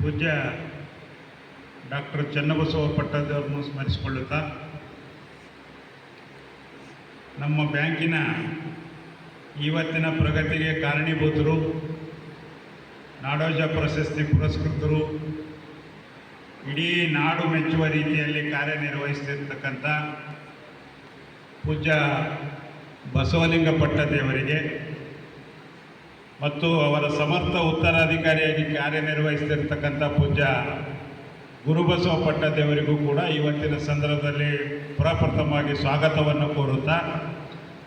ಪೂಜ್ಯ ಡಾಕ್ಟರ್ ಚನ್ನಬಸವ ಪಟ್ಟದವ್ರನ್ನು ಸ್ಮರಿಸಿಕೊಳ್ಳುತ್ತಾ ನಮ್ಮ ಬ್ಯಾಂಕಿನ ಇವತ್ತಿನ ಪ್ರಗತಿಗೆ ಕಾರಣೀಭೂತರು, ನಾಡೋಜ ಪ್ರಶಸ್ತಿ ಪುರಸ್ಕೃತರು, ಇಡೀ ನಾಡು ಮೆಚ್ಚುವ ರೀತಿಯಲ್ಲಿ ಕಾರ್ಯನಿರ್ವಹಿಸ್ತಿರ್ತಕ್ಕಂಥ ಪೂಜ್ಯ ಬಸವಲಿಂಗ ಪಟ್ಟದೇವರಿಗೆ ಮತ್ತು ಅವರ ಸಮರ್ಥ ಉತ್ತರಾಧಿಕಾರಿಯಾಗಿ ಕಾರ್ಯನಿರ್ವಹಿಸ್ತಿರ್ತಕ್ಕಂಥ ಪೂಜ್ಯ ಗುರುಬಸವ ಪಟ್ಟದೇವರಿಗೂ ಕೂಡ ಇವತ್ತಿನ ಸಂದರ್ಭದಲ್ಲಿ ಪ್ರಪ್ರಥಮವಾಗಿ ಸ್ವಾಗತವನ್ನು ಕೋರುತ್ತಾ,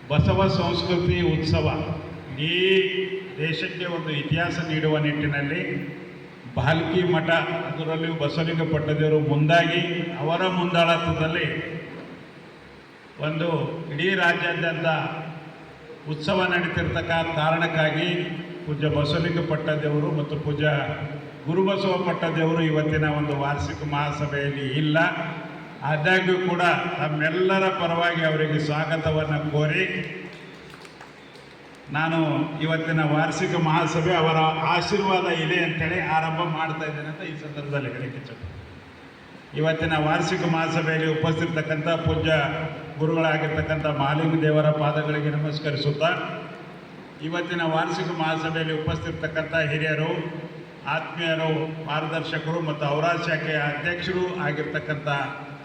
ಬಸವ ಸಂಸ್ಕೃತಿ ಉತ್ಸವ ಈ ದೇಶಕ್ಕೆ ಒಂದು ಇತಿಹಾಸ ನೀಡುವ ನಿಟ್ಟಿನಲ್ಲಿ ಬಾಲ್ಕಿ ಮಠ ಅದರಲ್ಲಿಯೂ ಬಸವಲಿಂಗ ಪಟ್ಟದೇವರು ಮುಂದಾಗಿ ಅವರ ಮುಂದಾಳತ್ವದಲ್ಲಿ ಒಂದು ಇಡೀ ರಾಜ್ಯಾದ್ಯಂತ ಉತ್ಸವ ನಡೀತಿರ್ತಕ್ಕ ಕಾರಣಕ್ಕಾಗಿ ಪೂಜ್ಯ ಬಸವಲಿಂಗ ಪಟ್ಟದೇವರು ಮತ್ತು ಪೂಜ್ಯ ಗುರುಬಸವ ಪಟ್ಟದೇವರು ಇವತ್ತಿನ ಒಂದು ವಾರ್ಷಿಕ ಮಹಾಸಭೆಯಲ್ಲಿ ಇಲ್ಲ. ಆದಾಗ್ಯೂ ಕೂಡ ತಮ್ಮೆಲ್ಲರ ಪರವಾಗಿ ಅವರಿಗೆ ಸ್ವಾಗತವನ್ನು ಕೋರಿ ನಾನು ಇವತ್ತಿನ ವಾರ್ಷಿಕ ಮಹಾಸಭೆ ಅವರ ಆಶೀರ್ವಾದ ಇದೆ ಅಂತೇಳಿ ಆರಂಭ ಮಾಡ್ತಾ ಇದ್ದೇನೆ ಅಂತ ಈ ಸಂದರ್ಭದಲ್ಲಿ ಹೇಳಕ್ಕೆ ಇಚ್ಛೆ ಇವತ್ತಿನ ವಾರ್ಷಿಕ ಮಹಾಸಭೆಯಲ್ಲಿ ಉಪಸ್ಥಿತಿರ್ತಕ್ಕಂಥ ಪೂಜ್ಯ ಗುರುಗಳಾಗಿರ್ತಕ್ಕಂಥ ಮಾಲಿಂಗ ದೇವರ ಪಾದಗಳಿಗೆ ನಮಸ್ಕರಿಸುತ್ತಾ, ಇವತ್ತಿನ ವಾರ್ಷಿಕ ಮಹಾಸಭೆಯಲ್ಲಿ ಉಪಸ್ಥಿತಿರ್ತಕ್ಕಂಥ ಹಿರಿಯರು, ಆತ್ಮೀಯರು ಮಾರ್ಗದರ್ಶಕರು ಮತ್ತು ಅವರ ಶಾಖೆಯ ಅಧ್ಯಕ್ಷರು ಆಗಿರ್ತಕ್ಕಂಥ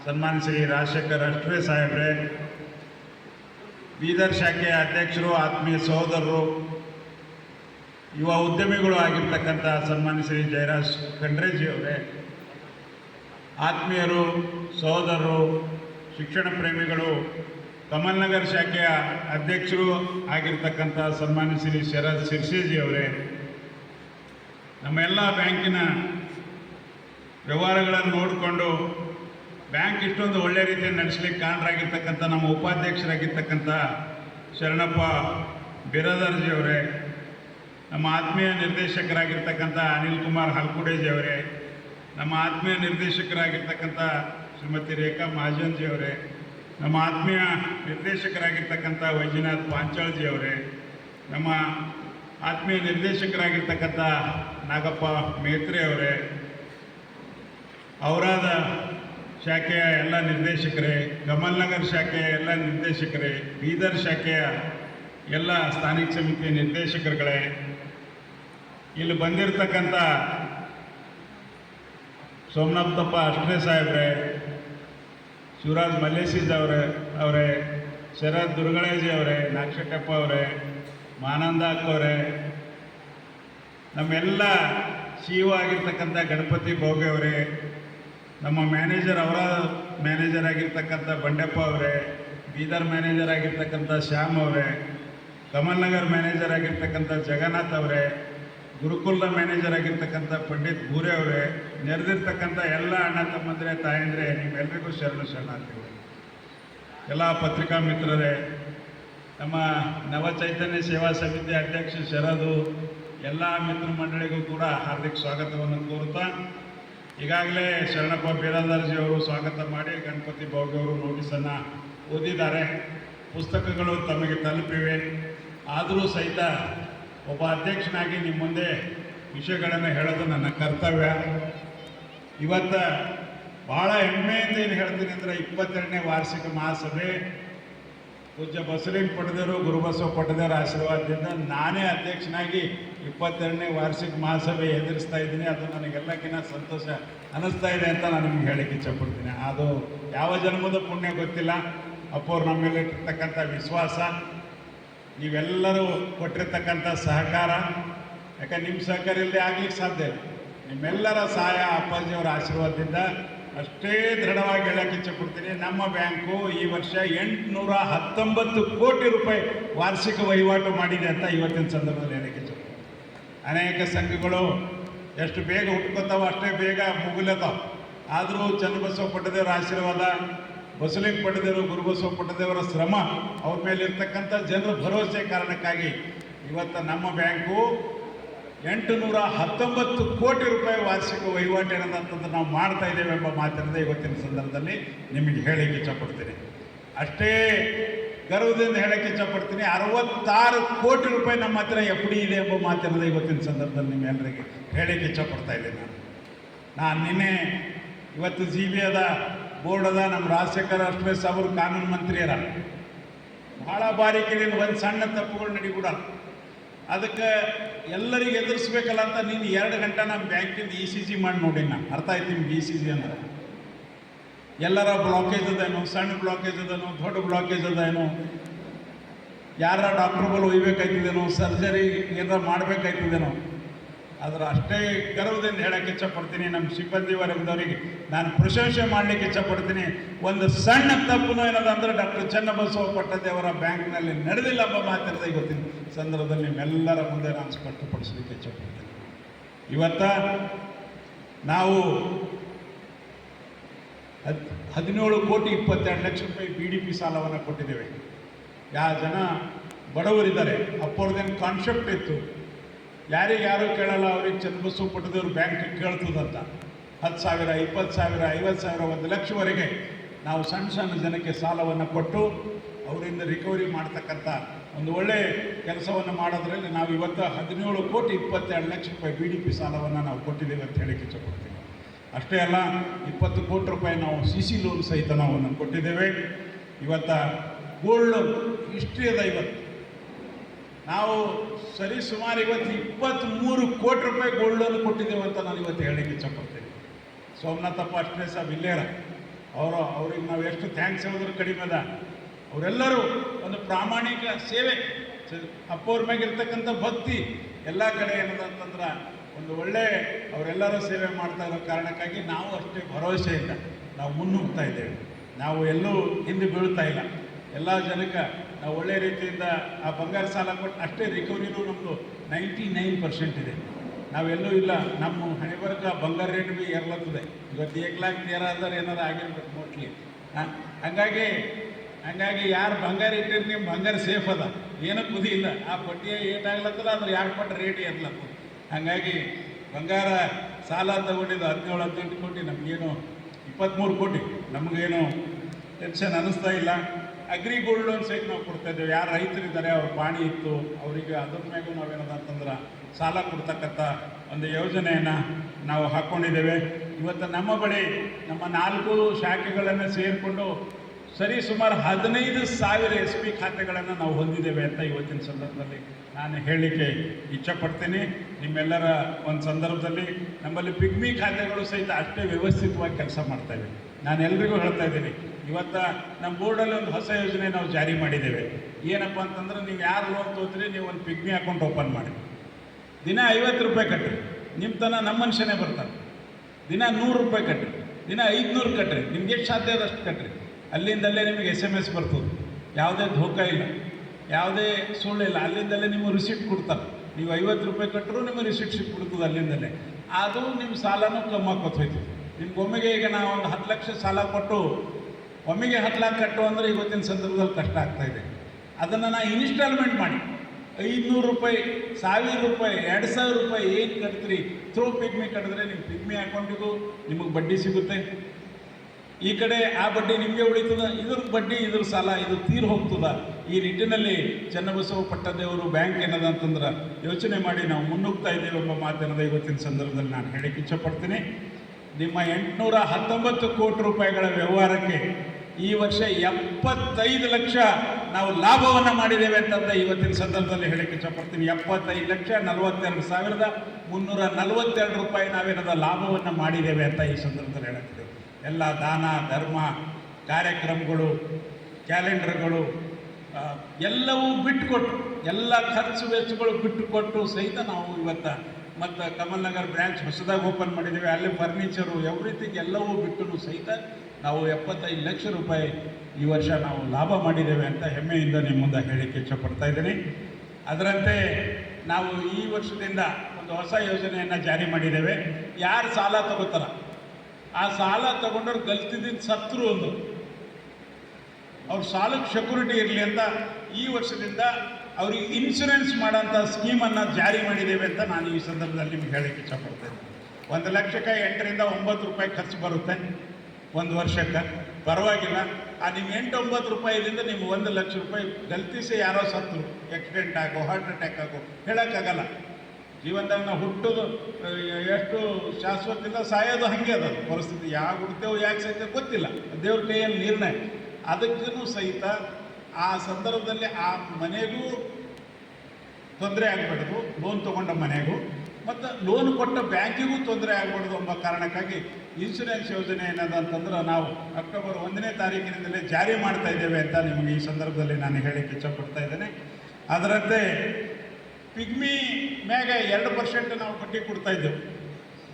ಸನ್ಮಾನ ಶ್ರೀ ರಾಜಶೇಖರ್ ಅಷ್ಟ್ರೇ ಸಾಹೇಬ್ರೆ, ಬೀದರ್ ಶಾಖೆಯ ಅಧ್ಯಕ್ಷರು, ಆತ್ಮೀಯ ಸಹೋದರರು, ಯುವ ಉದ್ಯಮಿಗಳು ಆಗಿರ್ತಕ್ಕಂಥ ಸನ್ಮಾನ ಶ್ರೀ ಜಯರಾಜ್ ಖಂಡ್ರೇಜಿ ಅವರೇ ಆತ್ಮೀಯರು ಸಹೋದರರು ಶಿಕ್ಷಣ ಪ್ರೇಮಿಗಳು, ಕಮಲ್ ನಗರ್ ಶಾಖೆಯ ಅಧ್ಯಕ್ಷರು ಆಗಿರ್ತಕ್ಕಂಥ ಸನ್ಮಾನ್ಯ ಶ್ರೀ ಶರದ್ ಶಿರ್ಸೇಜಿ ಅವರೇ, ನಮ್ಮೆಲ್ಲ ಬ್ಯಾಂಕಿನ ವ್ಯವಹಾರಗಳನ್ನು ನೋಡಿಕೊಂಡು ಬ್ಯಾಂಕ್ ಇಷ್ಟೊಂದು ಒಳ್ಳೆ ರೀತಿಯಲ್ಲಿ ನಡೆಸಲಿಕ್ಕೆ ಕಾರಣರಾಗಿರ್ತಕ್ಕಂಥ ನಮ್ಮ ಉಪಾಧ್ಯಕ್ಷರಾಗಿರ್ತಕ್ಕಂಥ ಶರಣಪ್ಪ ಬಿರಾದರ್ಜಿ ಅವರೇ, ನಮ್ಮ ಆತ್ಮೀಯ ನಿರ್ದೇಶಕರಾಗಿರ್ತಕ್ಕಂಥ ಅನಿಲ್ ಕುಮಾರ್ ಹಲ್ಕುಡೇಜಿ ಅವರೇ ನಮ್ಮ ಆತ್ಮೀಯ ನಿರ್ದೇಶಕರಾಗಿರ್ತಕ್ಕಂಥ ಶ್ರೀಮತಿ ರೇಖಾ ಮಹಾಜನ್ಜಿ ಅವರೇ, ನಮ್ಮ ಆತ್ಮೀಯ ನಿರ್ದೇಶಕರಾಗಿರ್ತಕ್ಕಂಥ ವೈದ್ಯನಾಥ್ ಪಾಂಚಾಳ್ಜಿ ಅವರೇ, ನಮ್ಮ ಆತ್ಮೀಯ ನಿರ್ದೇಶಕರಾಗಿರ್ತಕ್ಕಂಥ ನಾಗಪ್ಪ ಮೇತ್ರೆ ಅವರೇ ಅವರಾದ ಶಾಖೆಯ ಎಲ್ಲ ನಿರ್ದೇಶಕರೇ ನಗರ್ ಶಾಖೆಯ ಎಲ್ಲ ನಿರ್ದೇಶಕರೇ, ಬೀದರ್ ಶಾಖೆಯ ಎಲ್ಲ ಸ್ಥಾನಿಕ ಸಮಿತಿ ನಿರ್ದೇಶಕರುಗಳೇ, ಇಲ್ಲಿ ಬಂದಿರತಕ್ಕಂಥ ಸೋಮನಾಥಪ್ಪ ಅಷ್ಟೇ ಸಾಹೇಬ್ರೆ. ಶಿವರಾಜ್ ಮಲ್ಲೇಶಿಜ್ ಅವರೇ ಅವರೇ, ಶರತ್ ದುರ್ಗಳೇಜಿ ಅವರೇ ನಾಕ್ಷಕಪ್ಪ ಅವರೇ, ಮಾನಂದ ಅವರೇ, ನಮ್ಮೆಲ್ಲ ಸಿ ಒ ಆಗಿರ್ತಕ್ಕಂಥ ಗಣಪತಿ ಭೋಗಿ ಅವರೇ, ನಮ್ಮ ಮ್ಯಾನೇಜರ್ ಅವರ ಮ್ಯಾನೇಜರ್ ಆಗಿರ್ತಕ್ಕಂಥ ಬಂಡೆಪ್ಪ ಅವರೇ, ಬೀದರ್ ಮ್ಯಾನೇಜರ್ ಆಗಿರ್ತಕ್ಕಂಥ ಶ್ಯಾಮ್ ಅವರೇ ಕಮಲ್ ನಗರ್ ಮ್ಯಾನೇಜರ್ ಆಗಿರ್ತಕ್ಕಂಥ ಜಗನ್ನಾಥ್ ಅವರೇ ಗುರುಕುಲ ಮ್ಯಾನೇಜರ್ ಆಗಿರ್ತಕ್ಕಂಥ ಪಂಡಿತ್ ಭೂರೆ ಅವರೇ, ನೆರೆದಿರ್ತಕ್ಕಂಥ ಎಲ್ಲ ಅಣ್ಣ ತಮ್ಮಂದ್ರೆ, ತಾಯಂದ್ರೆ ನಿಮ್ಮೆಲ್ಲರಿಗೂ ಶರಣು ಶರಣಾರ್ಥಿಗಳು. ಎಲ್ಲ ಪತ್ರಿಕಾ ಮಿತ್ರರೇ, ನಮ್ಮ ನವ ಚೈತನ್ಯ ಸೇವಾ ಸಮಿತಿ ಅಧ್ಯಕ್ಷ ಶರದು, ಎಲ್ಲ ಮಿತ್ರ ಮಂಡಳಿಗೂ ಕೂಡ ಹಾರ್ದಿಕ ಸ್ವಾಗತವನ್ನು ಕೋರುತ್ತಾ, ಈಗಾಗಲೇ ಶರಣಪ್ಪ ಬೀರಾದಾರ್ಜಿ ಅವರು ಸ್ವಾಗತ ಮಾಡಿ ಗಣಪತಿ ಭೋಗಿ ಅವರು ನೋಟಿಸನ್ನು ಓದಿದ್ದಾರೆ. ಪುಸ್ತಕಗಳು ತಮಗೆ ತಲುಪಿವೆ. ಆದರೂ ಸಹಿತ ಒಬ್ಬ ಅಧ್ಯಕ್ಷನಾಗಿ ನಿಮ್ಮ ಮುಂದೆ ವಿಷಯಗಳನ್ನು ಹೇಳೋದು ನನ್ನ ಕರ್ತವ್ಯ. ಇವತ್ತು ಭಾಳ ಹೆಮ್ಮೆಯಿಂದ ಏನು ಹೇಳ್ತೀನಿ ಅಂದರೆ ಇಪ್ಪತ್ತೆರಡನೇ ವಾರ್ಷಿಕ ಮಹಾಸಭೆ. ಪೂಜ್ಯ ಬಸವಲಿಂಗ ಪಟ್ಟದೇವರು ಗುರುಬಸವ ಪಟ್ಟದೇವರ ಆಶೀರ್ವಾದದಿಂದ ನಾನೇ ಅಧ್ಯಕ್ಷನಾಗಿ ಇಪ್ಪತ್ತೆರಡನೇ ವಾರ್ಷಿಕ ಮಹಾಸಭೆ ಎದುರಿಸ್ತಾ ಇದ್ದೀನಿ. ಅದು ನನಗೆಲ್ಲಕ್ಕಿಂತ ಸಂತೋಷ ಅನ್ನಿಸ್ತಾ ಇದೆ ಅಂತ ನಾನು ನಿಮ್ಗೆ ಹೇಳಕ್ಕೆ ಇಚ್ಛಪಡ್ತೀನಿ ಅದು ಯಾವ ಜನ್ಮದ ಪುಣ್ಯ ಗೊತ್ತಿಲ್ಲ. ಅಪ್ಪವ್ರು ನಮ್ಮ ಮೇಲೆ ಇಟ್ಟಿರ್ತಕ್ಕಂಥ ವಿಶ್ವಾಸ. ನೀವೆಲ್ಲರೂ ಕೊಟ್ಟಿರ್ತಕ್ಕಂಥ ಸಹಕಾರ, ಯಾಕಂದ್ರೆ ನಿಮ್ಮ ಸಹಕಾರ ಇಲ್ಲದೆ ಆಗ್ಲಿಕ್ಕೆ ಸಾಧ್ಯ ಇಲ್ಲ. ನಿಮ್ಮೆಲ್ಲರ ಸಹಾಯ ಅಪ್ಪಾಜಿಯವರ ಆಶೀರ್ವಾದದಿಂದ ಅಷ್ಟೇ ದೃಢವಾಗಿ ಹೇಳಕ್ಕೆ ಇಚ್ಛಪಡ್ತೀನಿ ನಮ್ಮ ಬ್ಯಾಂಕು ಈ ವರ್ಷ ಎಂಟುನೂರ ಹತ್ತೊಂಬತ್ತು ಕೋಟಿ ರೂಪಾಯಿ ವಾರ್ಷಿಕ ವಹಿವಾಟು ಮಾಡಿದೆ ಅಂತ ಇವತ್ತಿನ ಸಂದರ್ಭದಲ್ಲಿ ಹೇಳಕ್ಕೆ ಇಚ್ಛೆ ಅನೇಕ ಸಂಘಗಳು ಎಷ್ಟು ಬೇಗ ಹುಟ್ಕೋತಾವ ಅಷ್ಟೇ ಬೇಗ ಮುಗಿಲತಾವ ಆದರೂ ಚನ್ನಬಸವ ಪಟ್ಟದೇವರ ಆಶೀರ್ವಾದ ಬಸವಲಿಂಗ ಪಟ್ಟದೇವರು ಗುರುಬಸವ ಪಟ್ಟದೇವರ ಶ್ರಮ ಅವ್ರ ಮೇಲೆ ಇರ್ತಕ್ಕಂಥ ಜನರ ಭರವಸೆ ಕಾರಣಕ್ಕಾಗಿ ಇವತ್ತು ನಮ್ಮ ಬ್ಯಾಂಕು ಎಂಟು ನೂರ ಹತ್ತೊಂಬತ್ತು ಕೋಟಿ ರೂಪಾಯಿ ವಾರ್ಷಿಕ ವಹಿವಾಟು ಏನಂತಂದ್ರೆ ನಾವು ಮಾಡ್ತಾ ಇದ್ದೇವೆ ಎಂಬ ಮಾತಿನಿಂದ ಇವತ್ತಿನ ಸಂದರ್ಭದಲ್ಲಿ ನಿಮಗೆ ಹೇಳಕ್ಕೆ ಇಚ್ಛಪಡ್ತೀನಿ ಅಷ್ಟೇ ಗರ್ವದಿಂದ ಹೇಳಕ್ಕೆ ಇಚ್ಛಪಡ್ತೀನಿ ಅರವತ್ತಾರು ಕೋಟಿ ರೂಪಾಯಿ ನಮ್ಮ ಹತ್ರ ಎಫ್ ಡಿ ಇದೆ ಎಂಬ ಮಾತಿನಿಂದ ಇವತ್ತಿನ ಸಂದರ್ಭದಲ್ಲಿ ನಿಮ್ಮೆಲ್ಲರಿಗೆ ಹೇಳಕ್ಕೆ ಇಚ್ಛಪಡ್ತಾ ಇದ್ದೀನಿ ನಾನು. ನಾನು ನಿನ್ನೆ ಇವತ್ತು ಜಿ ಬಿ ಅದ ಬೋರ್ಡ್ ಅದ ನಮ್ಮ ರಾಜಶೇಖರ ಅಶ್ವೇಸ್ ಅವರು ಕಾನೂನು ಮಂತ್ರಿಯರ. ಭಾಳ ಬಾರಿಕೆಯಿಂದ ಒಂದು ಸಣ್ಣ ತಪ್ಪುಗಳು ನಡಿಬಿಡಲ್ಲ ಅದಕ್ಕೆ ಎಲ್ಲರಿಗೆ ಎದುರಿಸ್ಬೇಕಲ್ಲ ಅಂತ ನೀನು ಎರಡು ಗಂಟೆ ನಮ್ಮ ಬ್ಯಾಂಕಿಂದ ಇ ಸಿ ಜಿ ಮಾಡಿ ನೋಡಿ ನಾನು. ಅರ್ಥ ಆಯ್ತು ನಿಮ್ಗೆ ಇ ಸಿ ಜಿ ಅಂದ್ರೆ? ಎಲ್ಲರ ಬ್ಲಾಕೇಜ್ ಅದೇನು, ಸಣ್ಣ ಬ್ಲಾಕೇಜ್ ಅದೇನು, ದೊಡ್ಡ ಬ್ಲಾಕೇಜ್ ಅದೇನು. ಯಾರ ಡಾಕ್ಟ್ರುಗಳು ಒಯ್ಬೇಕಾಯ್ತದೇನೋ ಸರ್ಜರಿ ಏನಾರ ಮಾಡಬೇಕಾಯ್ತದೇನೋ. ಅದರ ಅಷ್ಟೇ ಗರ್ವದಿಂದ ಹೇಳಕ್ಕೆ ಇಚ್ಛಪಡ್ತೀನಿ. ನಮ್ಮ ಸಿಬ್ಬಂದಿ ವರ್ಗದವರಿಗೆ ನಾನು ಪ್ರಶಂಸೆ ಮಾಡಲಿಕ್ಕೆ ಇಚ್ಛಪಡ್ತೀನಿ. ಒಂದು ಸಣ್ಣ ತಪ್ಪು ಏನದಂದ್ರೆ ಡಾಕ್ಟರ್ ಚನ್ನಬಸವ ಪಟ್ಟದೇವರ ಬ್ಯಾಂಕ್ನಲ್ಲಿ ನಡೆದಿಲ್ಲ ಎಂಬ ಮಾತಾಡದೆ ಇವತ್ತಿನ ಸಂದರ್ಭದಲ್ಲಿ ನಿಮ್ಮೆಲ್ಲರ ಮುಂದೆ ನಾನು ಸ್ಪಷ್ಟಪಡಿಸಲಿಕ್ಕೆ ಇಚ್ಛಪಡ್ತೀನಿ. ಇವತ್ತ ನಾವು ಹದ್ ಹದಿನೇಳು ಕೋಟಿ ಇಪ್ಪತ್ತೆರಡು ಲಕ್ಷ ರೂಪಾಯಿ ಬಿ ಡಿ ಪಿ ಸಾಲವನ್ನು ಕೊಟ್ಟಿದ್ದೇವೆ. ಯಾವ ಜನ ಬಡವರಿದ್ದಾರೆ. ಅಪ್ಪವ್ರದ್ದೇನು ಕಾನ್ಸೆಪ್ಟ್ ಇತ್ತು. ಯಾರಿಗೆ ಯಾರು ಕೇಳಲ್ಲ ಅವ್ರಿಗೆ ಚನ್ನಬಸವ ಪಟ್ಟದವ್ರು ಬ್ಯಾಂಕ್ ಕೇಳ್ತದಂತ. ಹತ್ತು ಸಾವಿರ, ಇಪ್ಪತ್ತು ಸಾವಿರ, ಐವತ್ತು ಸಾವಿರ, ಒಂದು ಲಕ್ಷವರೆಗೆ ನಾವು ಸಣ್ಣ ಸಣ್ಣ ಜನಕ್ಕೆ ಸಾಲವನ್ನು ಕೊಟ್ಟು ಅವರಿಂದ ರಿಕವರಿ ಮಾಡ್ತಕ್ಕಂಥ ಒಂದು ಒಳ್ಳೆ ಕೆಲಸವನ್ನು ಮಾಡೋದ್ರಲ್ಲಿ ನಾವು ಇವತ್ತು ಹದಿನೇಳು ಕೋಟಿ ಇಪ್ಪತ್ತೆರಡು ಲಕ್ಷ ರೂಪಾಯಿ ಬಿ ಡಿ ಪಿ ಸಾಲವನ್ನು ನಾವು ಕೊಟ್ಟಿದ್ದೇವೆ ಅಂತ ಹೇಳಿ ಇಚ್ಛಪಡ್ತೀನಿ ಅಷ್ಟೇ ಅಲ್ಲ, ಇಪ್ಪತ್ತು ಕೋಟಿ ರೂಪಾಯಿ ನಾವು ಸಿ ಸಿ ಲೋನ್ ಸಹಿತ ನಾವು ಕೊಟ್ಟಿದ್ದೇವೆ. ಇವತ್ತು ಗೋಲ್ಡ್ ಲೋನ್ ಇಷ್ಟೇ ಅದ ಇವತ್ತು. ನಾವು ಸರಿ ಸುಮಾರು ಇವತ್ತು ಇಪ್ಪತ್ತ್ಮೂರು ಕೋಟಿ ರೂಪಾಯಿ ಗೋಲ್ಡ್ ಲೋನ್ ಕೊಟ್ಟಿದ್ದೇವೆ ಅಂತ ನಾನು ಇವತ್ತು ಹೇಳಲಿಕ್ಕೆ ಇಚ್ಛಪಡ್ತೀನಿ. ಸೋಮನಾಥಪ್ಪ ಅಷ್ಟೇ ಸಾಬ್ ಇಲ್ಲೇರ ಅವರು, ಅವ್ರಿಗೆ ನಾವು ಎಷ್ಟು ಥ್ಯಾಂಕ್ಸ್ ಹೇಳಿದ್ರು ಕಡಿಮೆ ಅದ. ಅವರೆಲ್ಲರೂ ಒಂದು ಪ್ರಾಮಾಣಿಕ ಸೇವೆ. ಅಪ್ಪವ್ರ ಮ್ಯಾಗ ಇರ್ತಕ್ಕಂಥ ಭಕ್ತಿ ಎಲ್ಲ ಕಡೆ ಏನದ ಅಂತಂದ್ರೆ ಒಂದು ಒಳ್ಳೆ ಅವರೆಲ್ಲರೂ ಸೇವೆ ಮಾಡ್ತಾ ಇರೋ ಕಾರಣಕ್ಕಾಗಿ ನಾವು ಅಷ್ಟೇ ಭರವಸೆಯಿಂದ ನಾವು ಮುನ್ನುಗ್ತಾ ಇದ್ದೇವೆ. ನಾವು ಎಲ್ಲೂ ಹಿಂದೆ ಬೀಳ್ತಾ ಇಲ್ಲ. ಎಲ್ಲ ಜನಕ್ಕೆ ನಾವು ಒಳ್ಳೆ ರೀತಿಯಿಂದ ಆ ಬಂಗಾರ ಸಾಲ ಕೊಟ್ಟು ಅಷ್ಟೇ ರಿಕವರಿನೂ ನಮ್ಮದು ನೈಂಟಿ ನೈನ್ ಪರ್ಸೆಂಟ್ ಇದೆ. ನಾವೆಲ್ಲೂ ಇಲ್ಲ, ನಮ್ಮ ಹಣೆ ಬಂಗಾರ ರೇಟ್ ಭೀ ಏರ್ಲತ್ತದೆ. ಇವತ್ತು ಏಕ್ ಲಾಕ್ ನೇರ ಅಂದರೆ ಏನಾರು ಆಗಿರ್ಬೇಕು ಮೋಸ್ಟ್ಲಿ ಹಂಗಾಗಿ ಹಂಗಾಗಿ ಯಾರು ಬಂಗಾರ ಇಟ್ಟಿರಿ ನಿಮ್ಮ ಬಂಗಾರ ಸೇಫ್ ಅದ. ಏನೂ ಕುದಿ ಇಲ್ಲ. ಆ ಬಡ್ಡಿ ಏಟಾಗ್ಲತ್ತದ ಅದ್ರ ಯಾರು ಪಟ್ಟ ರೇಟ್ ಏರ್ಲತ್ತದ. ಹಂಗಾಗಿ ಬಂಗಾರ ಸಾಲ ತಗೊಂಡಿದ್ದು ಹದಿನೇಳು ಹದಿನೆಂಟು ಕೋಟಿ ನಮಗೇನು ಇಪ್ಪತ್ತ್ಮೂರು ಕೋಟಿ. ನಮಗೇನು ಟೆನ್ಷನ್ ಅನ್ನಿಸ್ತಾ ಇಲ್ಲ. ಅಗ್ರಿ ಗೋಲ್ಡ್ ಲೋನ್ ಸಹಿತ ನಾವು ಕೊಡ್ತಾ ಇದ್ದೇವೆ. ಯಾರು ರೈತರಿದ್ದಾರೆ, ಅವ್ರ ಪಾಣಿ ಇತ್ತು, ಅವರಿಗೆ ಅದ್ರ ನಾವು ನಾವೇನದ ಅಂತಂದ್ರೆ ಸಾಲ ಕೊಡ್ತಕ್ಕಂಥ ಒಂದು ಯೋಜನೆಯನ್ನು ನಾವು ಹಾಕ್ಕೊಂಡಿದ್ದೇವೆ ಇವತ್ತು ನಮ್ಮ ಬಳಿ ನಮ್ಮ ನಾಲ್ಕು ಶಾಖೆಗಳನ್ನು ಸೇರಿಕೊಂಡು ಸರಿ ಸುಮಾರು ಹದಿನೈದು ಸಾವಿರ ಎಸ್ ಪಿ ಖಾತೆಗಳನ್ನು ನಾವು ಹೊಂದಿದ್ದೇವೆ ಅಂತ ಇವತ್ತಿನ ಸಂದರ್ಭದಲ್ಲಿ ನಾನು ಹೇಳಲಿಕ್ಕೆ ಇಚ್ಛಪಡ್ತೀನಿ. ನಿಮ್ಮೆಲ್ಲರ ಒಂದು ಸಂದರ್ಭದಲ್ಲಿ ನಮ್ಮಲ್ಲಿ ಪಿಗ್ಮಿ ಖಾತೆಗಳು ಸಹಿತ ಅಷ್ಟೇ ವ್ಯವಸ್ಥಿತವಾಗಿ ಕೆಲಸ ಮಾಡ್ತಾ ಇವೆ ನಾನು ಎಲ್ರಿಗೂ ಹೇಳ್ತಾ ಇದ್ದೀನಿ ಇವತ್ತು ನಮ್ಮ ಬೋರ್ಡಲ್ಲಿ ಒಂದು ಹೊಸ ಯೋಜನೆ ನಾವು ಜಾರಿ ಮಾಡಿದ್ದೇವೆ. ಏನಪ್ಪ ಅಂತಂದ್ರೆ ನೀವು ಯಾರು ಲೋನ್ ತೋತ್ರಿ ನೀವು ಒಂದು ಪಿಗ್ಮಿ ಅಕೌಂಟ್ ಓಪನ್ ಮಾಡಿ. ದಿನ ಐವತ್ತು ರೂಪಾಯಿ ಕಟ್ಟಿರಿ ನಿಮ್ಮ ತನ ನಮ್ಮ ಮನುಷ್ಯನೇ ಬರ್ತಾರೆ ದಿನ ನೂರು ರೂಪಾಯಿ ಕಟ್ಟಿರಿ ದಿನ ಐದುನೂರು ಕಟ್ಟಿರಿ ನಿಮ್ಗೆ ಎಷ್ಟು ಸಾಧ್ಯ ಅದಷ್ಟು ಕಟ್ಟಿರಿ ಅಲ್ಲಿಂದಲ್ಲೇ ನಿಮಗೆ ಎಸ್ ಎಂ ಎಸ್ ಬರ್ತದೆ. ಯಾವುದೇ ಧೋಕ ಇಲ್ಲ. ಯಾವುದೇ ಸುಳ್ಳಿಲ್ಲ ಅಲ್ಲಿಂದಲೇ ನಿಮ್ಮ ರಿಸಿಪ್ಟ್ ಕೊಡ್ತಾರೆ. ನೀವು ಐವತ್ತು ರೂಪಾಯಿ ಕಟ್ಟರು ನಿಮ್ಮ ರಿಸಿಪ್ಟ್ ಸಿಕ್ಬಿಡ್ತದೆ ಅಲ್ಲಿಂದಲೇ ಅದು ನಿಮ್ಮ ಸಾಲನೂ ಕಮ್ಮಿ ಆಕೋತ್ ನಿಮ್ಗೊಮ್ಮೆಗೆ ಈಗ ನಾವು ಒಂದು ಹತ್ತು ಲಕ್ಷ ಸಾಲ ಕೊಟ್ಟು ಒಮ್ಮೆಗೆ ಹತ್ತು ಲಕ್ಷ ಕಟ್ಟು ಅಂದರೆ ಇವತ್ತಿನ ಸಂದರ್ಭದಲ್ಲಿ ಕಷ್ಟ ಆಗ್ತಾ ಇದೆ. ಅದನ್ನು ನಾನು ಇನ್ಸ್ಟಾಲ್ಮೆಂಟ್ ಮಾಡಿ. ಐದುನೂರು ರೂಪಾಯಿ, ಸಾವಿರ ರೂಪಾಯಿ, ಎರಡು ಸಾವಿರ ರೂಪಾಯಿ ಏನು ಕಟ್ತೀರಿ? ಥ್ರೂ ಪಿಗ್ಮಿ ಕಟ್ಟಿದ್ರೆ ನಿಮ್ಮ ಪಿಗ್ಮಿ ಅಕೌಂಟಿಗೂ ನಿಮಗೆ ಬಡ್ಡಿ ಸಿಗುತ್ತೆ. ಈ ಕಡೆ ಆ ಬಡ್ಡಿ ನಿಮಗೆ ಉಳಿತದ, ಇದ್ರ ಬಡ್ಡಿ, ಇದ್ರ ಸಾಲ, ಇದು ತೀರ್ ಹೋಗ್ತದ. ಈ ನಿಟ್ಟಿನಲ್ಲಿ ಚನ್ನಬಸವ ಪಟ್ಟದೇವರು ಬ್ಯಾಂಕ್ ಏನದ ಅಂತಂದ್ರೆ ಯೋಚನೆ ಮಾಡಿ ನಾವು ಮುನ್ನುಗ್ತಾ ಇದ್ದೇವೆ ಎಂಬ ಮಾತನ್ನದ ಇವತ್ತಿನ ಸಂದರ್ಭದಲ್ಲಿ ನಾನು ಹೇಳಕ್ಕೆ ಇಚ್ಛಪಡ್ತೀನಿ ನಿಮ್ಮ ಎಂಟುನೂರ ಹತ್ತೊಂಬತ್ತು ಕೋಟಿ ರೂಪಾಯಿಗಳ ವ್ಯವಹಾರಕ್ಕೆ ಈ ವರ್ಷ ಎಪ್ಪತ್ತೈದು ಲಕ್ಷ ನಾವು ಲಾಭವನ್ನು ಮಾಡಿದ್ದೇವೆ ಅಂತಂದ ಇವತ್ತಿನ ಸಂದರ್ಭದಲ್ಲಿ ಹೇಳಕ್ಕೆ ಇಷ್ಟಪಡ್ತೀನಿ. ಎಪ್ಪತ್ತೈದು ಲಕ್ಷ ನಲವತ್ತೆರಡು ಸಾವಿರದ ಮುನ್ನೂರ ನಲವತ್ತೆರಡು ರೂಪಾಯಿ ನಾವೇನದ ಲಾಭವನ್ನು ಮಾಡಿದ್ದೇವೆ ಅಂತ ಈ ಸಂದರ್ಭದಲ್ಲಿ ಹೇಳುತ್ತಿದ್ದೇವೆ ಎಲ್ಲ ದಾನ, ಧರ್ಮ, ಕಾರ್ಯಕ್ರಮಗಳು, ಕ್ಯಾಲೆಂಡರ್ಗಳು ಎಲ್ಲವೂ ಬಿಟ್ಟುಕೊಟ್ಟು, ಎಲ್ಲ ಖರ್ಚು ವೆಚ್ಚಗಳು ಬಿಟ್ಟುಕೊಟ್ಟು ಸಹಿತ ನಾವು ಇವತ್ತು ಮತ್ತು ಕಮಲ್ ನಗರ್ ಬ್ರ್ಯಾಂಚ್ ಹೊಸದಾಗಿ ಓಪನ್ ಮಾಡಿದ್ದೇವೆ. ಅಲ್ಲಿ ಫರ್ನಿಚರು ಎವ್ರಿಥಿಂಗ್ ಎಲ್ಲವೂ ಬಿಟ್ಟು ಸಹಿತ ನಾವು ಎಪ್ಪತ್ತೈದು ಲಕ್ಷ ರೂಪಾಯಿ ಈ ವರ್ಷ ನಾವು ಲಾಭ ಮಾಡಿದ್ದೇವೆ ಅಂತ ಹೆಮ್ಮೆಯಿಂದ ನಿಮ್ಮ ಮುಂದೆ ಹೇಳಲಿಕ್ಕೆ ಇಷ್ಟಪಡ್ತಾ ಇದ್ದೀನಿ. ಅದರಂತೆ ನಾವು ಈ ವರ್ಷದಿಂದ ಒಂದು ಹೊಸ ಯೋಜನೆಯನ್ನು ಜಾರಿ ಮಾಡಿದ್ದೇವೆ. ಯಾರು ಸಾಲ ತಗೋತಾರ? ಆ ಸಾಲ ತಗೊಂಡವ್ರು ಕಲ್ತಿದ್ದಿದ್ದು ಸತ್ರು ಒಂದು. ಅವ್ರ ಸಾಲಕ್ಕೆ ಸೆಕ್ಯೂರಿಟಿ ಇರಲಿ ಅಂತ ಈ ವರ್ಷದಿಂದ ಅವ್ರಿಗೆ ಇನ್ಶೂರೆನ್ಸ್ ಮಾಡೋಂಥ ಸ್ಕೀಮನ್ನು ಜಾರಿ ಮಾಡಿದ್ದೇವೆ ಅಂತ ನಾನು ಈ ಸಂದರ್ಭದಲ್ಲಿ ನಿಮ್ಗೆ ಹೇಳಕ್ಕೆ ಇಷ್ಟಪಡ್ತೇನೆ ಒಂದು ಲಕ್ಷಕ್ಕೆ ಎಂಟರಿಂದ ಒಂಬತ್ತು ರೂಪಾಯಿ ಖರ್ಚು ಬರುತ್ತೆ. ಒಂದು ವರ್ಷಕ್ಕೆ? ಪರವಾಗಿಲ್ಲ. ಆ ನಿಮ್ಮ ಎಂಟೊಂಬತ್ತು ರೂಪಾಯಿದಿಂದ ನಿಮ್ಗೆ ಒಂದು ಲಕ್ಷ ರೂಪಾಯಿ ಗಲ್ತಿಸಿ ಯಾರೋ ಸತ್ತು ಆಕ್ಸಿಡೆಂಟ್ ಆಗೋ ಹಾರ್ಟ್ ಅಟ್ಯಾಕ್ ಆಗೋ, ಹೇಳೋಕ್ಕಾಗಲ್ಲ. ಜೀವನದಾಗ ನಾವು ಹುಟ್ಟೋದು ಎಷ್ಟು ಶಾಶ್ವತ ಇಲ್ಲ ಸಾಯೋದು ಹಾಗೆ ಅದ. ಪರಿಸ್ಥಿತಿ ಯಾಕೆ ಹುಡ್ತೇವೆ, ಯಾಕೆ ಸಹಿತ ಗೊತ್ತಿಲ್ಲ. ದೇವ್ರ ಕೈಯಲ್ಲಿ ನಿರ್ಣಯ. ಅದಕ್ಕೂ ಸಹಿತ ಆ ಸಂದರ್ಭದಲ್ಲಿ ಆ ಮನೆಗೂ ತೊಂದರೆ ಆಗಬಾರ್ದು ಲೋನ್ ತಗೊಂಡ ಮನೆಗೂ, ಮತ್ತು ಲೋನ್ ಕೊಟ್ಟ ಬ್ಯಾಂಕಿಗೂ ತೊಂದರೆ ಆಗಬಾರ್ದು ಎಂಬ ಕಾರಣಕ್ಕಾಗಿ ಇನ್ಶೂರೆನ್ಸ್ ಯೋಜನೆ ಏನದು ಅಂತಂದ್ರೆ ನಾವು ಅಕ್ಟೋಬರ್ ಒಂದನೇ ತಾರೀಕಿನಿಂದಲೇ ಜಾರಿ ಮಾಡ್ತಾ ಇದ್ದೇವೆ ಅಂತ ನಿಮಗೆ ಈ ಸಂದರ್ಭದಲ್ಲಿ ನಾನು ಹೇಳಿಕ್ಕೆ ಇಚ್ಛಪಡ್ತಾ ಇದ್ದೇನೆ. ಅದರಂತೆ ಪಿಗ್ಮಿ ಮ್ಯಾಗೆ ಎರಡು ಪರ್ಸೆಂಟ್ ನಾವು ಬಡ್ಡಿ ಕೊಡ್ತಾ ಇದ್ದೆವು.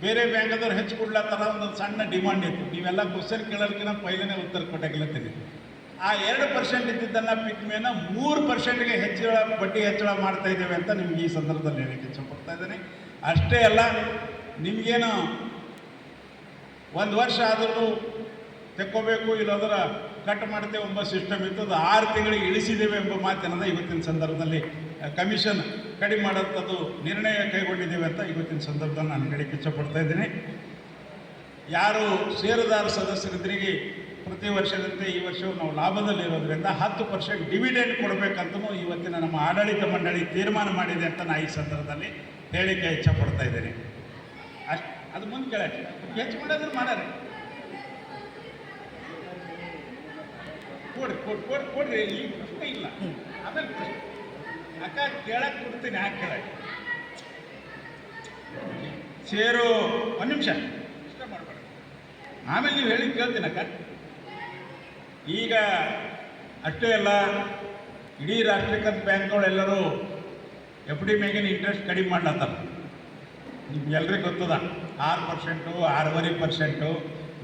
ಬೇರೆ ಬ್ಯಾಂಕದವ್ರು ಹೆಚ್ಚು ಕೊಡ್ಲತ್ತಾರ ಒಂದು ಸಣ್ಣ ಡಿಮಾಂಡ್ ಇತ್ತು. ನೀವೆಲ್ಲ ಕ್ವಶನ್ ಕೇಳೋದಕ್ಕಿಂತ ಪೈಲನೇ ಉತ್ತರ ಕೊಟ್ಟಾಗಿಲ್ಲತ್ತೀನಿ ಆ ಎರಡು ಪರ್ಸೆಂಟ್ ಇದ್ದಿದ್ದನ್ನು ಪಿಗ್ಮಿಯನ್ನು ಮೂರು ಪರ್ಸೆಂಟ್ಗೆ ಹೆಚ್ಚಳ, ಬಡ್ಡಿ ಹೆಚ್ಚಳ ಮಾಡ್ತಾ ಇದ್ದೇವೆ ಅಂತ ನಿಮ್ಗೆ ಈ ಸಂದರ್ಭದಲ್ಲಿ ಹೇಳಕ್ಕೆ ಇಚ್ಛಪಡ್ತಾ ಇದ್ದೇನೆ. ಅಷ್ಟೇ ಅಲ್ಲ, ನಿಮಗೇನು ಒಂದು ವರ್ಷ ಆದರೂ ತೆಕ್ಕೋಬೇಕು, ಇಲ್ಲೋದ್ರ ಕಟ್ ಮಾಡ್ತೇವೆ ಎಂಬ ಸಿಸ್ಟಮ್ ಇತ್ತು ಅದು ಆರು ತಿಂಗಳಿಗೆ ಇಳಿಸಿದ್ದೇವೆ ಎಂಬ ಮಾತಿನಿಂದ ಇವತ್ತಿನ ಸಂದರ್ಭದಲ್ಲಿ ಕಮಿಷನ್ ಕಡಿಮೆ ಮಾಡೋಂಥದ್ದು ನಿರ್ಣಯ ಕೈಗೊಂಡಿದ್ದೇವೆ ಅಂತ ಇವತ್ತಿನ ಸಂದರ್ಭದಲ್ಲಿ ನಾನು ಹೇಳಕ್ಕೆ ಇಷ್ಟಪಡ್ತಾ ಇದ್ದೀನಿ. ಯಾರು ಷೇರುದಾರ ಸದಸ್ಯರಿದ್ದರಿಗೆ ಪ್ರತಿ ವರ್ಷದಂತೆ ಈ ವರ್ಷವೂ ನಾವು ಲಾಭದಲ್ಲಿರೋದ್ರಿಂದ ಹತ್ತು ಪರ್ಸೆಂಟ್ ಡಿವಿಡೆಂಡ್ ಕೊಡಬೇಕಂತಲೂ ಇವತ್ತಿನ ನಮ್ಮ ಆಡಳಿತ ಮಂಡಳಿ ತೀರ್ಮಾನ ಮಾಡಿದೆ ಅಂತ ನಾನು ಈ ಸಂದರ್ಭದಲ್ಲಿ ಹೇಳಿಕೆ ಇಚ್ಛಪಡ್ತಾ ಇದ್ದೀನಿ. ಅಷ್ಟು, ಅದು ಮುಂದೆ ಕೇಳಕ್ಕೆ. ಹೆಚ್ಚು ಮಾಡೋದ್ರೆ ಮಾಡಾರೆ. ಕೊಡ್ರಿ ಕೊಡ್ ಕೊಡ್ ಕೊಡ್ರಿ ಈ ಪ್ರಶ್ನೆ ಇಲ್ಲ. ಆಮೇಲೆ ಪ್ರಶ್ನೆ. ಅಕ್ಕ ಕೇಳಕ್ಕೆ ಕೊಡ್ತೀನಿ ಯಾಕೆ ಕೇಳಕ್ಕೆ ಸೇರು, ಒಂದು ನಿಮಿಷ. ಇಷ್ಟ ಮಾಡಬೇಡ. ಆಮೇಲೆ ನೀವು ಹೇಳಿ ಕೇಳ್ತೀನಿ ಅಕ್ಕ. ಈಗ ಅಷ್ಟೇ ಅಲ್ಲ, ಇಡೀ ರಾಷ್ಟ್ರೀಕೃತ ಬ್ಯಾಂಕ್ಗಳೆಲ್ಲರೂ ಎಫ್ ಡಿ ಮೇಗಿನ ಇಂಟ್ರೆಸ್ಟ್ ಕಡಿಮೆ ಮಾಡ್ಲತ್ತಾರ. ನಿಮ್ಗೆ ಎಲ್ರಿಗೂ ಗೊತ್ತದ, ಆರು ಪರ್ಸೆಂಟು, ಆರೂವರೆ ಪರ್ಸೆಂಟು,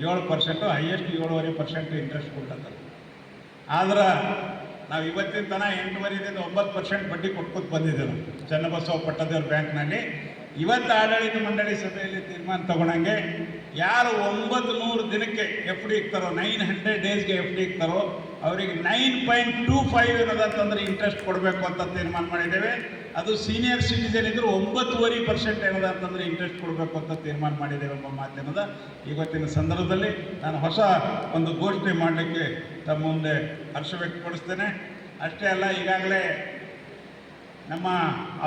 ಏಳು ಪರ್ಸೆಂಟು, ಹೈಯೆಸ್ಟ್ ಏಳುವರೆ ಪರ್ಸೆಂಟ್ ಇಂಟ್ರೆಸ್ಟ್ ಕೊಡ್ತಾರೆ ಆದ್ರೆ ನಾವು ಇವತ್ತಿನ ತನ ಎಂಟುವರೆಯಿಂದ ಒಂಬತ್ತು ಪರ್ಸೆಂಟ್ ಬಡ್ಡಿ ಕೊಟ್ಕೊತ ಬಂದಿದ್ದೇವೆ, ಚನ್ನಬಸವ ಪಟ್ಟದೇವ್ರ ಬ್ಯಾಂಕ್ನಲ್ಲಿ. ಇವತ್ತು ಆಡಳಿತ ಮಂಡಳಿ ಸಭೆಯಲ್ಲಿ ತೀರ್ಮಾನ ತಗೊಂಡಂಗೆ ಯಾರು ಒಂಬತ್ತು ನೂರು ದಿನಕ್ಕೆ ಎಫ್ ಡಿ ಇಕ್ತಾರೋ ನೈನ್ ಹಂಡ್ರೆಡ್ ಡೇಸ್ಗೆ ಎಫ್ ಡಿ ಇಕ್ತಾರೋ, ಅವರಿಗೆ ನೈನ್ ಪಾಯಿಂಟ್ ಟೂ ಫೈವ್ ಇರೋದಂತಂದ್ರೆ ಇಂಟ್ರೆಸ್ಟ್ ಕೊಡಬೇಕು ಅಂತ ತೀರ್ಮಾನ ಮಾಡಿದ್ದೇವೆ. ಅದು ಸೀನಿಯರ್ ಸಿಟಿಸನ್ ಇದ್ರೂ ಒಂಬತ್ತುವರೆ ಪರ್ಸೆಂಟ್ ಏನದ ಅಂತಂದ್ರೆ ಇಂಟ್ರೆಸ್ಟ್ ಕೊಡಬೇಕು ಅಂತ ತೀರ್ಮಾನ ಮಾಡಿದ್ದೇವೆ ಎಂಬ ಮಾಧ್ಯಮದ ಇವತ್ತಿನ ಸಂದರ್ಭದಲ್ಲಿ ನಾನು ಹೊಸ ಒಂದು ಘೋಷಣೆ ಮಾಡಲಿಕ್ಕೆ ತಮ್ಮ ಮುಂದೆ ಹರ್ಷ ವ್ಯಕ್ತಪಡಿಸ್ತೇನೆ. ಅಷ್ಟೇ ಅಲ್ಲ, ಈಗಾಗಲೇ ನಮ್ಮ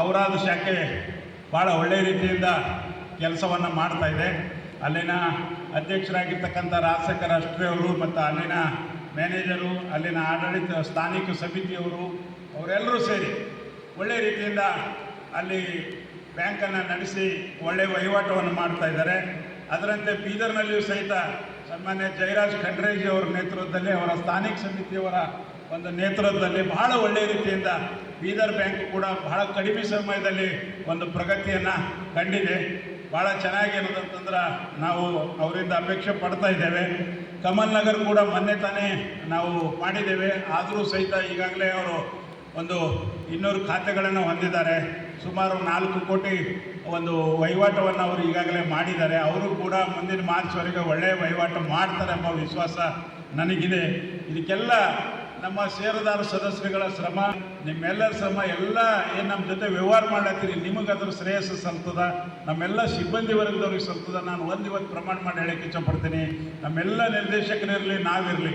ಔರಾದ ಶಾಖೆ ಭಾಳ ಒಳ್ಳೆಯ ರೀತಿಯಿಂದ ಕೆಲಸವನ್ನು ಮಾಡ್ತಾ ಇದೆ. ಅಲ್ಲಿನ ಅಧ್ಯಕ್ಷರಾಗಿರ್ತಕ್ಕಂಥ ರಾಜಶೇಖರ ರಾಷ್ಟ್ರೀಯ ಅವರು ಮತ್ತು ಅಲ್ಲಿನ ಮ್ಯಾನೇಜರು ಅಲ್ಲಿನ ಆಡಳಿತ ಸ್ಥಾನಿಕ ಸಮಿತಿಯವರು, ಅವರೆಲ್ಲರೂ ಸೇರಿ ಒಳ್ಳೆಯ ರೀತಿಯಿಂದ ಅಲ್ಲಿ ಬ್ಯಾಂಕನ್ನು ನಡೆಸಿ ಒಳ್ಳೆಯ ವಹಿವಾಟವನ್ನು ಮಾಡ್ತಾ ಇದ್ದಾರೆ. ಅದರಂತೆ ಬೀದರ್ನಲ್ಲಿಯೂ ಸಹಿತ ಸನ್ಮಾನ್ಯ ಜಯರಾಜ್ ಖಂಡ್ರೇಜಿ ಅವರ ನೇತೃತ್ವದಲ್ಲಿ, ಅವರ ಸ್ಥಾನಿಕ ಸಮಿತಿಯವರ ಒಂದು ನೇತೃತ್ವದಲ್ಲಿ ಬಹಳ ಒಳ್ಳೆಯ ರೀತಿಯಿಂದ ಬೀದರ್ ಬ್ಯಾಂಕ್ ಕೂಡ ಬಹಳ ಕಡಿಮೆ ಸಮಯದಲ್ಲಿ ಒಂದು ಪ್ರಗತಿಯನ್ನು ಕಂಡಿದೆ. ಭಾಳ ಚೆನ್ನಾಗಿರೋದಂತಂದ್ರೆ ನಾವು ಅವರಿಂದ ಅಪೇಕ್ಷೆ ಪಡ್ತಾ ಇದ್ದೇವೆ. ಕಮಲ್ ನಗರ್ ಕೂಡ ಮೊನ್ನೆ ತಾನೇ ನಾವು ಮಾಡಿದ್ದೇವೆ. ಆದರೂ ಸಹಿತ ಈಗಾಗಲೇ ಅವರು ಒಂದು ಇನ್ನೂರು ಖಾತೆಗಳನ್ನು ಹೊಂದಿದ್ದಾರೆ. ಸುಮಾರು ನಾಲ್ಕು ಕೋಟಿ ಒಂದು ವಹಿವಾಟವನ್ನು ಅವರು ಈಗಾಗಲೇ ಮಾಡಿದ್ದಾರೆ. ಅವರು ಕೂಡ ಮುಂದಿನ ಮಾರ್ಚ್ವರೆಗೆ ಒಳ್ಳೆಯ ವಹಿವಾಟು ಮಾಡ್ತಾರೆ ಎಂಬ ವಿಶ್ವಾಸ ನನಗಿದೆ. ಇದಕ್ಕೆಲ್ಲ ನಮ್ಮ ಷೇರುದಾರ ಸದಸ್ಯರುಗಳ ಶ್ರಮ, ನಿಮ್ಮೆಲ್ಲರ ಶ್ರಮ, ಎಲ್ಲ ಏನು ನಮ್ಮ ಜೊತೆ ವ್ಯವಹಾರ ಮಾಡ್ಲತ್ತೀರಿ ನಿಮಗೆ ಅದ್ರ ಶ್ರೇಯಸ್ಸು ಸಲ್ತದ. ನಮ್ಮೆಲ್ಲ ಸಿಬ್ಬಂದಿ ವರ್ಗದವ್ರಿಗೆ ಸಲ್ತದ. ನಾನು ಒಂದು ಇವತ್ತು ಪ್ರಮಾಣ ಮಾಡಿ ಹೇಳಕ್ಕೆ ಇಷ್ಟಪಡ್ತೀನಿ ನಮ್ಮೆಲ್ಲ ನಿರ್ದೇಶಕರಿರಲಿ, ನಾವಿರಲಿ.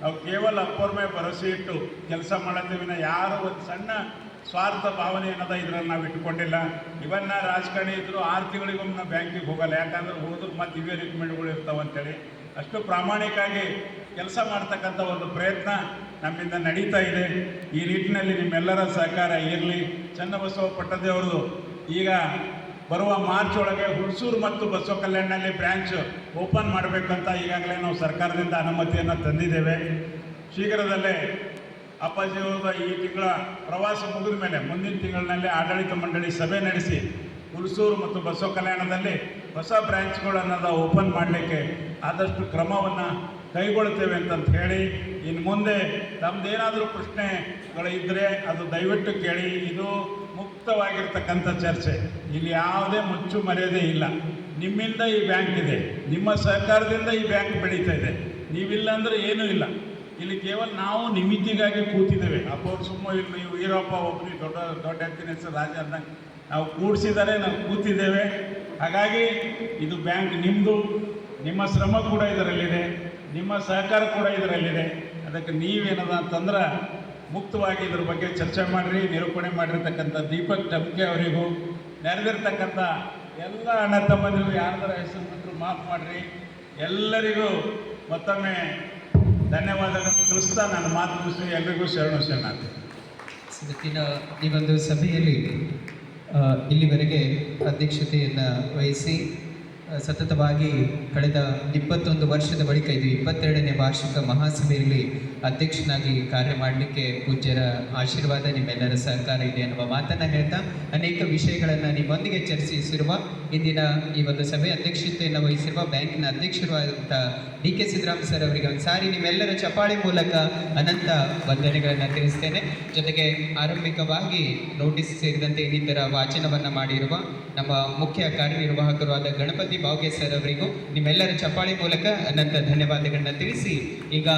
ನಾವು ಕೇವಲ ಅಪ್ಪರ್ಮೆ ಭರವಸೆ ಇಟ್ಟು ಕೆಲಸ ಮಾಡತ್ತೀವಿನ ಯಾರು ಒಂದು ಸಣ್ಣ ಸ್ವಾರ್ಥ ಭಾವನೆ ಏನದ ಇದ್ರಲ್ಲಿ ನಾವು ಇಟ್ಕೊಂಡಿಲ್ಲ. ಇವನ್ನ ರಾಜಕಾರಣಿ ಇದ್ರು ಆರು ತಿಂಗಳಿಗೊಮ್ಮೆ ನಾವು ಬ್ಯಾಂಕಿಗೆ ಹೋಗಲ್ಲ. ಯಾಕಂದ್ರೆ ಹೋದ್ರೆ ಮತ್ತೆ ಇವೇ ರಿಕಮೆಂಡ್ಗಳು ಇರ್ತಾವೆ ಅಂತೇಳಿ. ಅಷ್ಟು ಪ್ರಾಮಾಣಿಕವಾಗಿ ಕೆಲಸ ಮಾಡ್ತಕ್ಕಂಥ ಒಂದು ಪ್ರಯತ್ನ ನಮ್ಮಿಂದ ನಡೀತಾ ಇದೆ. ಈ ನಿಟ್ಟಿನಲ್ಲಿ ನಿಮ್ಮೆಲ್ಲರ ಸಹಕಾರ ಇರಲಿ. ಚನ್ನಬಸವ ಪಟ್ಟದೇವ್ರದ್ದು ಈಗ ಬರುವ ಮಾರ್ಚ್ ಒಳಗೆ ಹುಣಸೂರು ಮತ್ತು ಬಸವ ಕಲ್ಯಾಣದಲ್ಲಿ ಬ್ರ್ಯಾಂಚ್ ಓಪನ್ ಮಾಡಬೇಕಂತ ಈಗಾಗಲೇ ನಾವು ಸರ್ಕಾರದಿಂದ ಅನುಮತಿಯನ್ನು ತಂದಿದ್ದೇವೆ. ಶೀಘ್ರದಲ್ಲೇ ಅಪ್ಪಾಜಿಯವರ ಈ ತಿಂಗಳ ಪ್ರವಾಸ ಮುಗಿದ ಮೇಲೆ ಮುಂದಿನ ತಿಂಗಳಿನಲ್ಲಿ ಆಡಳಿತ ಮಂಡಳಿ ಸಭೆ ನಡೆಸಿ ಹುಲ್ಸೂರು ಮತ್ತು ಬಸವ ಕಲ್ಯಾಣದಲ್ಲಿ ಹೊಸ ಬ್ರ್ಯಾಂಚ್ಗಳನ್ನು ಓಪನ್ ಮಾಡಲಿಕ್ಕೆ ಆದಷ್ಟು ಕ್ರಮವನ್ನು ಕೈಗೊಳ್ತೇವೆ ಅಂತಂತ ಹೇಳಿ ಇನ್ನು ಮುಂದೆ ತಮ್ಮದೇನಾದರೂ ಪ್ರಶ್ನೆಗಳಿದ್ದರೆ ಅದು ದಯವಿಟ್ಟು ಕೇಳಿ. ಇದು ಮುಕ್ತವಾಗಿರ್ತಕ್ಕಂಥ ಚರ್ಚೆ. ಇಲ್ಲಿ ಯಾವುದೇ ಮುಚ್ಚು ಮರ್ಯಾದೆ ಇಲ್ಲ. ನಿಮ್ಮಿಂದ ಈ ಬ್ಯಾಂಕ್ ಇದೆ. ನಿಮ್ಮ ಸಹಕಾರದಿಂದ ಈ ಬ್ಯಾಂಕ್ ಬೆಳೀತಾ ಇದೆ. ನೀವಿಲ್ಲ ಅಂದರೆ ಏನೂ ಇಲ್ಲ. ಇಲ್ಲಿ ಕೇವಲ ನಾವು ನಿಮಿತ್ತಿಗಾಗಿ ಕೂತಿದ್ದೇವೆ. ಅಪ್ಪವ್ರು ಸುಮ್ಮ ಇಲ್ಲಿ ವೀರಪ್ಪ ಒಬ್ಬರು ದೊಡ್ಡ ದೊಡ್ಡ ಅಕ್ಕಿನ ಹೆಸರು ನಾವು ಕೂಡಿಸಿದರೆ ನಾವು ಕೂತಿದ್ದೇವೆ. ಹಾಗಾಗಿ ಇದು ಬ್ಯಾಂಕ್ ನಿಮ್ಮದು ನಿಮ್ಮ ಶ್ರಮ ಕೂಡ ಇದರಲ್ಲಿದೆ. ನಿಮ್ಮ ಸಹಕಾರ ಕೂಡ ಇದರಲ್ಲಿದೆ. ಅದಕ್ಕೆ ನೀವೇನದ ಅಂತಂದ್ರೆ ಮುಕ್ತವಾಗಿ ಇದ್ರ ಬಗ್ಗೆ ಚರ್ಚೆ ಮಾಡಿರಿ, ನಿರೂಪಣೆ ಮಾಡಿರ್ತಕ್ಕಂಥ ದೀಪಕ್ ಟಮ್ಕೆ ಅವರಿಗೂ, ನೆರೆದಿರ್ತಕ್ಕಂಥ ಎಲ್ಲ ಅಣ್ಣ ತಮ್ಮಂದಿರು ಯಾರ್ದಾರ ಹೆಸರು ಬಿಟ್ಟರು ಮಾಫ್ ಮಾಡಿರಿ. ಎಲ್ಲರಿಗೂ ಮತ್ತೊಮ್ಮೆ ಧನ್ಯವಾದಗಳನ್ನು ತಿಳಿಸ್ತಾ ನನ್ನ ಮಾತು ಮುಗಿಸಿ ಎಲ್ರಿಗೂ ಶರಣು ಶರಣಾರ್ಥಿ. ಈ ಒಂದು ಸಭೆಯಲ್ಲಿ ಇಲ್ಲಿವರೆಗೆ ಅಧ್ಯಕ್ಷತೆಯನ್ನು ವಹಿಸಿ ಸತತವಾಗಿ ಕಳೆದ ಇಪ್ಪತ್ತೊಂದು ವರ್ಷದ ಬಳಿಕ ಇದು ಇಪ್ಪತ್ತೆರಡನೇ ವಾರ್ಷಿಕ ಮಹಾಸಭೆಯಲ್ಲಿ ಅಧ್ಯಕ್ಷನಾಗಿ ಕಾರ್ಯ ಮಾಡಲಿಕ್ಕೆ ಪೂಜ್ಯರ ಆಶೀರ್ವಾದ ನಿಮ್ಮೆಲ್ಲರ ಸಹಕಾರ ಇದೆ ಅನ್ನುವ ಮಾತನ್ನು ಹೇಳ್ತಾ ಅನೇಕ ವಿಷಯಗಳನ್ನು ನಿಮ್ಮೊಂದಿಗೆ ಚರ್ಚಿಸಿರುವ ಇಂದಿನ ಈ ಒಂದು ಸಭೆ ಅಧ್ಯಕ್ಷತೆಯನ್ನು ವಹಿಸಿರುವ ಬ್ಯಾಂಕಿನ ಅಧ್ಯಕ್ಷರಾದಂಥ ಡಿ ಕೆ ಸಿದ್ದರಾಮ ಸರ್ ಅವರಿಗೆ ಒಂದು ಸಾರಿ ನಿಮ್ಮೆಲ್ಲರ ಚಪಾಳಿ ಮೂಲಕ ಅನಂತ ವಂದನೆಗಳನ್ನು ತಿಳಿಸ್ತೇನೆ. ಜೊತೆಗೆ ಆರಂಭಿಕವಾಗಿ ನೋಟಿಸ್ ಸೇರಿದಂತೆ ಇನ್ನಿತರ ವಾಚನವನ್ನು ಮಾಡಿರುವ ನಮ್ಮ ಮುಖ್ಯ ಕಾರ್ಯನಿರ್ವಾಹಕರು ಆದ ಗಣಪತಿ ಬಾವ್ಗೆ ಸರ್ ಅವರಿಗೂ ನಿಮ್ಮೆಲ್ಲರ ಚಪ್ಪಾಳೆ ಮೂಲಕ ಅನಂತ ಧನ್ಯವಾದಗಳನ್ನು ತಿಳಿಸಿ ಈಗ